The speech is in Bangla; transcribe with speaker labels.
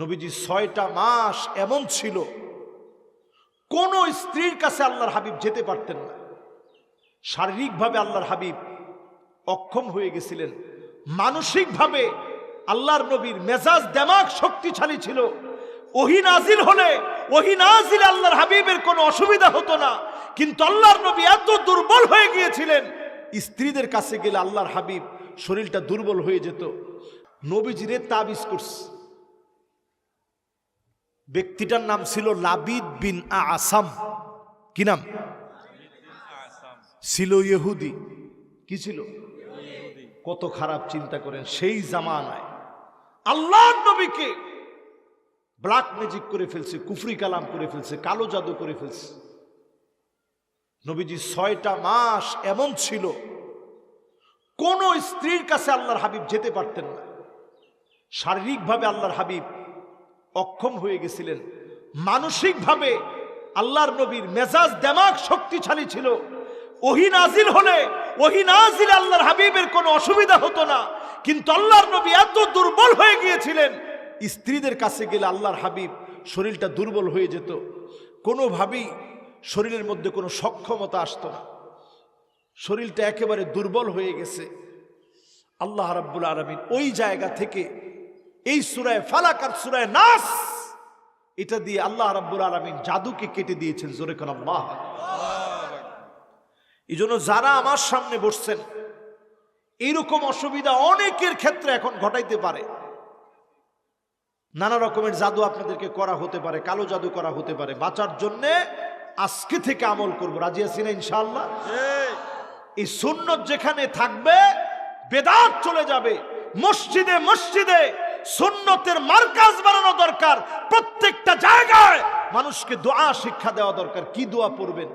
Speaker 1: নবীজি ছয়টা মাস এমন ছিল, কোন স্ত্রীর কাছে আল্লাহর হাবিব যেতে পারতেন না। শারীরিকভাবে আল্লাহর হাবিব অক্ষম হয়ে গেছিলেন, মানসিকভাবে আল্লাহর নবীর মেজাজ দেমাগ শক্তিশালী ছিল। ওহি নাজিল হলে, ওহি নাজিল আল্লাহর হাবিবের কোনো অসুবিধা হতো না, কিন্তু আল্লাহর নবী এত দুর্বল হয়ে গিয়েছিলেন, স্ত্রীদের কাছে গেলে আল্লাহর হাবিব শরীরটা দুর্বল হয়ে যেত। নবীজিরে তাবিজ করছে। ব্যক্তিটার নাম ছিল লাবিদ বিন আসাম কি নাম? ছিল ইহুদি। কি ছিল? কত খারাপ চিন্তা করেন, সেই জামানায়। আল্লাহ নবীকে ব্ল্যাক ম্যাজিক করে ফেলছে, কুফরি কালাম করে ফেলছে, কালো জাদু করে ফেলছে। নবীজি ছয়টা মাস এমন ছিল, কোন স্ত্রীর কাছে আল্লাহর হাবিব যেতে পারতেন না। শারীরিকভাবে আল্লাহর হাবিব অক্ষম হয়ে গেছিলেন। মানসিকভাবে আল্লাহর নবীর মেজাজ দেমাগ শক্তিশালী ছিল। ওহি নাজিল হলে, ওহি নাজিল আল্লাহর হাবিবের কোনো অসুবিধা হতো না। কিন্তু আল্লাহর নবী এত দুর্বল হয়ে গিয়েছিলেন, স্ত্রীদের কাছে গেলে আল্লাহর হাবিব শরীরটা দুর্বল হয়ে যেত। কোনোভাবেই শরীরের মধ্যে কোনো সক্ষমতা আসতো না। শরীরটা একেবারে দুর্বল হয়ে গেছে। আল্লাহ রাব্বুল আলমিন ওই জায়গা থেকে এই সুরায় ফালাক আর সুরায় নাস, এটা দিয়ে আল্লাহ রাব্বুল আলমিন জাদুকে কেটে দিয়েছেন, জোরে আল্লাহ। এই জন্য যারা আমার সামনে বসছেন এইরকম অসুবিধা অনেকের ক্ষেত্রে এখন ঘটাইতে পারে। নানা রকমের জাদু আপনাদেরকে করা হতে পারে, কালো জাদু করা হতে পারে। বাঁচার জন্যে আজকে থেকে আমল করব। রাজি আছি না ইনশাআল্লাহ? এই সুন্নত যেখানে থাকবে, বেদাত চলে যাবে। মসজিদে মসজিদে সুন্নতের মার্কাজ বানানো দরকার। প্রত্যেকটা জায়গায় মানুষকে দোয়া শিক্ষা দেওয়া দরকার। কি দোয়া পড়বেন?